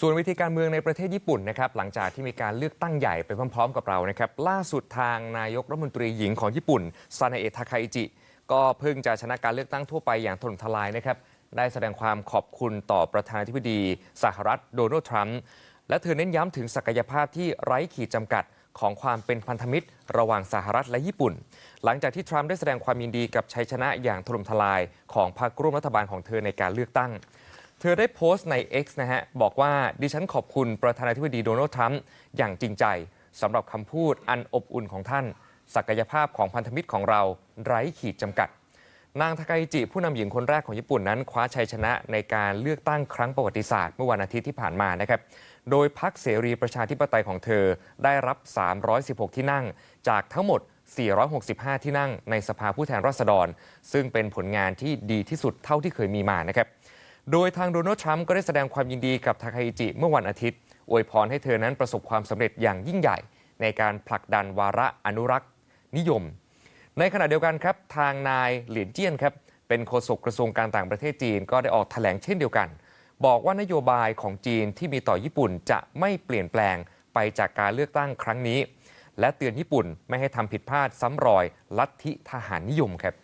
ส่วนวิธีการเมืองในประเทศญี่ปุ่นนะครับหลังจากที่มีการเลือกตั้งใหญ่ไปพร้อมๆ กับเรานะครับล่าสุดทางนายกรัฐมนตรีหญิงของญี่ปุ่นซานาเอะทาคาอิจิ ก็เพิ่งจะชนะการเลือกตั้งทั่วไปอย่างถล่มทลายนะครับได้แสดงความขอบคุณต่อประธานาธิบดีสหรัฐโดนัลด์ทรัมป์และเธอเน้นย้ำถึงศักยภาพที่ไร้ขีดจำกัดของความเป็นพันธมิตร ระหว่างสหรัฐและญี่ปุ่น หลังจากที่ทรัมป์ได้แสดงความยินดีกับชัยชนะอย่างถล่มทลายของพรรคร่วมรัฐบาลของเธอในการเลือกตั้ง เธอได้โพสต์ใน X นะฮะ บอกว่าดิฉันขอบคุณประธานาธิบดีโดนัลด์ทรัมป์อย่างจริงใจสำหรับคำพูดอันอบอุ่นของท่าน ศักยภาพของพันธมิตรของเราไร้ขีดจำกัด นางทาคาอิจิผู้นำหญิงคนแรกของญี่ปุ่นนั้น คว้าชัยชนะในการเลือกตั้งครั้งประวัติศาสตร์เมื่อวันอาทิตย์ที่ผ่านมานะครับ โดยพรรคเสรีประชาธิปไตยของเธอได้รับ 316 ที่นั่ง จากทั้งหมด 465 ที่นั่งในสภาผู้แทนราษฎร ซึ่งเป็นผลงานที่ดีที่สุดเท่าที่เคยมีมานะครับ โดยทางโดนัลด์ทรัมป์ก็ได้แสดงความยินดีกับทาคาอิจิเมื่อวันอาทิตย์ อวยพรให้เธอนั้นประสบความสำเร็จอย่างยิ่งใหญ่ ในการผลักดันวาระอนุรักษ์ นิยม ในขณะเดียวกันครับ ทางนายเหลียนเจี้ยนครับเป็นโฆษกกระทรวงการต่างประเทศจีน ก็ได้ออกแถลงเช่นเดียวกัน บอกว่านโยบายของจีนที่มีต่อญี่ปุ่นจะไม่เปลี่ยนแปลงไปจากการเลือกตั้งครั้งนี้ และเตือนญี่ปุ่นไม่ให้ทำผิดพลาดซ้ำรอยลัทธิทหารนิยมครับ